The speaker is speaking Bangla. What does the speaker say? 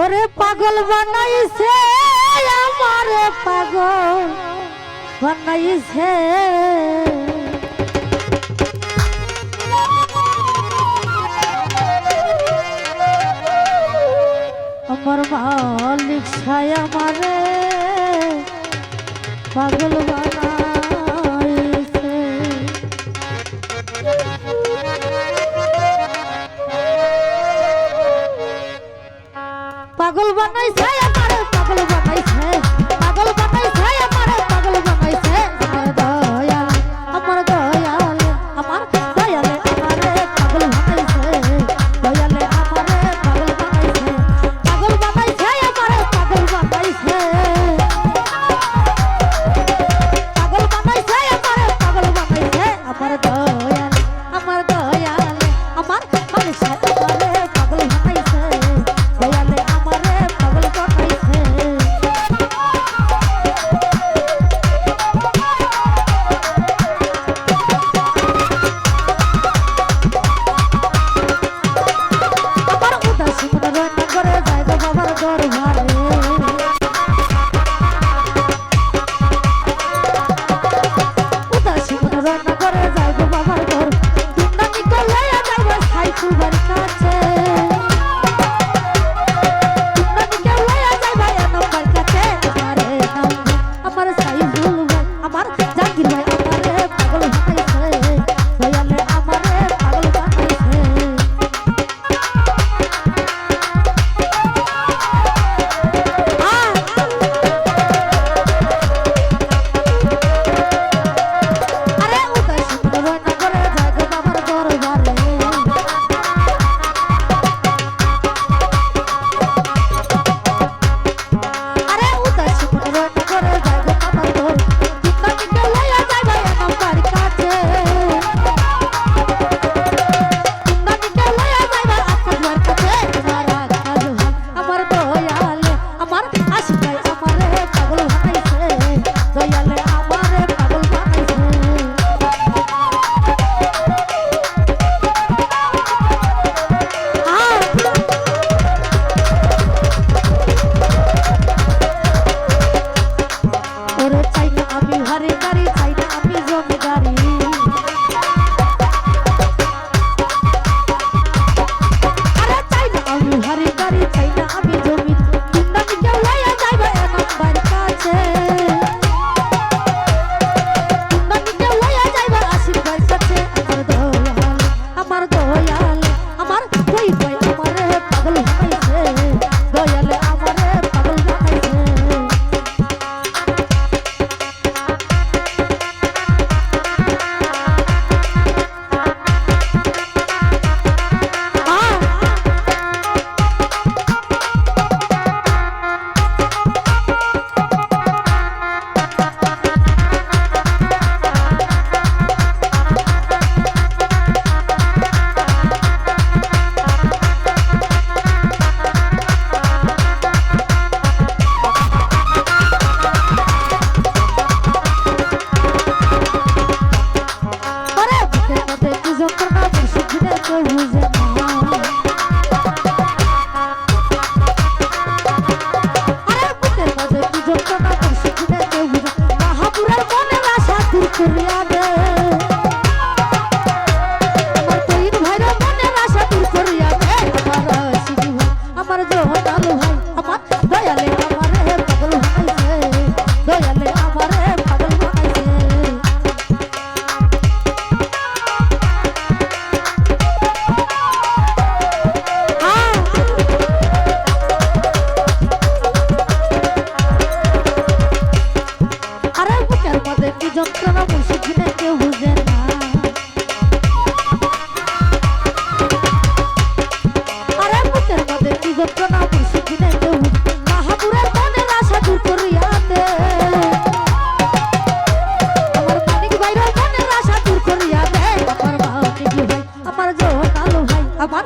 ওরে পাগল বানাইছে আমার পাগল বানাইছে। আমার মালিক ছায় আমারে পাগল বানা পাগল পাগল हरे हरे कर যন্ত্রণা কিছু কিনে দেব মাহাপুরের মনের আশা দূর করিয়াতে। আমার মানিক ভাইরা মনের আশা দূর করিয়া আমার